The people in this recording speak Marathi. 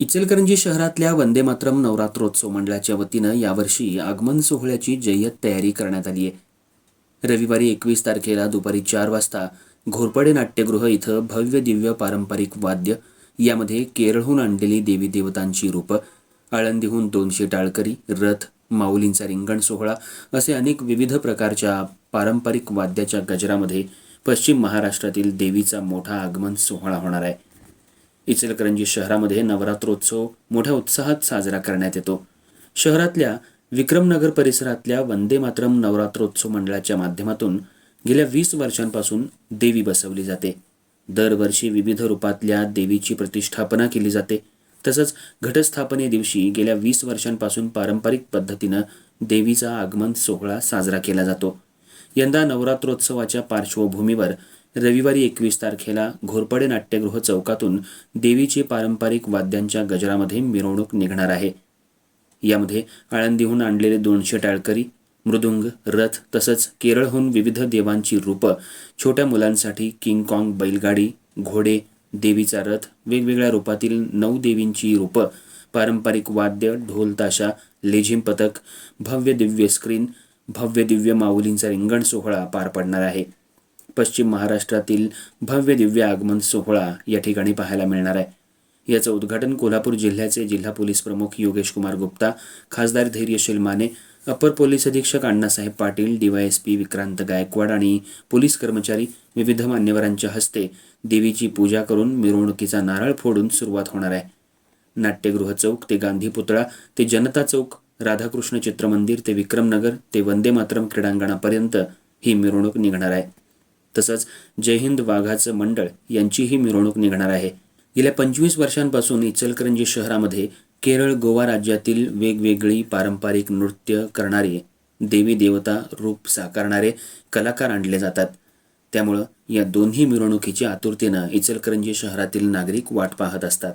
इचलकरंजी शहरातल्या वंदे मातरम नवरात्रोत्सव मंडळाच्या वतीनं यावर्षी आगमन सोहळ्याची जय्यत तयारी करण्यात आली आहे. रविवारी एकवीस तारखेला दुपारी चार वाजता घोरपडे नाट्यगृह इथं भव्य दिव्य पारंपरिक वाद्य यामध्ये केरळहून आणलेली देवी देवतांची रूपं आळंदीहून दोनशे टाळकरी रथ माऊलींचा रिंगण सोहळा असे अनेक विविध प्रकारच्या पारंपरिक वाद्याच्या गजरामध्ये पश्चिम महाराष्ट्रातील देवीचा मोठा आगमन सोहळा होणार आहे. इचलकरंजी शहरामध्ये नवरात्रोत्सव मोठ्या उत्साहात साजरा करण्यात येतो. शहरातल्या विक्रमनगर परिसरातल्या वंदे मातरम नवरात्रोत्सव मंडळाच्या माध्यमातून गेल्या वीस वर्षांपासून देवी बसवली जाते. दरवर्षी विविध रूपातल्या देवीची प्रतिष्ठापना केली जाते. तसंच घटस्थापने दिवशी गेल्या वीस वर्षांपासून पारंपरिक पद्धतीनं देवीचा आगमन सोहळा साजरा केला जातो. यंदा नवरात्रोत्सवाच्या पार्श्वभूमीवर रविवारी एकवीस तारखेला घोरपडे नाट्यगृह चौकातून देवीची पारंपरिक वाद्यांच्या गजरामध्ये मिरवणूक निघणार आहे. यामध्ये आळंदीहून आणलेले दोनशे टाळकरी मृदुंग रथ तसंच केरळहून विविध देवांची रूपं छोट्या मुलांसाठी किंग कॉंग बैलगाडी घोडे देवीचा रथ वेगवेगळ्या रूपातील नऊ देवींची रूपं पारंपरिक वाद्य ढोल ताशा लेझिम पथक भव्य दिव्य स्क्रीन भव्य दिव्य माऊलींचा रिंगण सोहळा पार पडणार आहे. पश्चिम महाराष्ट्रातील भव्य दिव्य आगमन सोहळा या ठिकाणी पाहायला मिळणार आहे. याचं उद्घाटन कोल्हापूर जिल्ह्याचे जिल्हा पोलीस प्रमुख योगेश कुमार गुप्ता खासदार धैर्यशील माने अपर पोलीस अधीक्षक अण्णासाहेब पाटील डीवायएसपी विक्रांत गायकवाड आणि पोलीस कर्मचारी विविध मान्यवरांच्या हस्ते देवीची पूजा करून मिरवणुकीचा नारळ फोडून सुरुवात होणार आहे. नाट्यगृह चौक ते गांधी पुतळा ते जनता चौक राधाकृष्ण चित्रमंदिर ते विक्रमनगर ते वंदे मातरम क्रीडांगणापर्यंत ही मिरवणूक निघणार आहे. तसंच जय हिंद वाघाचं मंडळ यांचीही मिरवणूक निघणार आहे. गेल्या पंचवीस वर्षांपासून इचलकरंजी शहरामध्ये केरळ गोवा राज्यातील वेगवेगळी पारंपरिक नृत्य करणारे देवी देवता रूप साकारणारे कलाकार आणले जातात. त्यामुळं या दोन्ही मिरवणुकीची आतुरतेनं इचलकरंजी शहरातील नागरिक वाट पाहत असतात.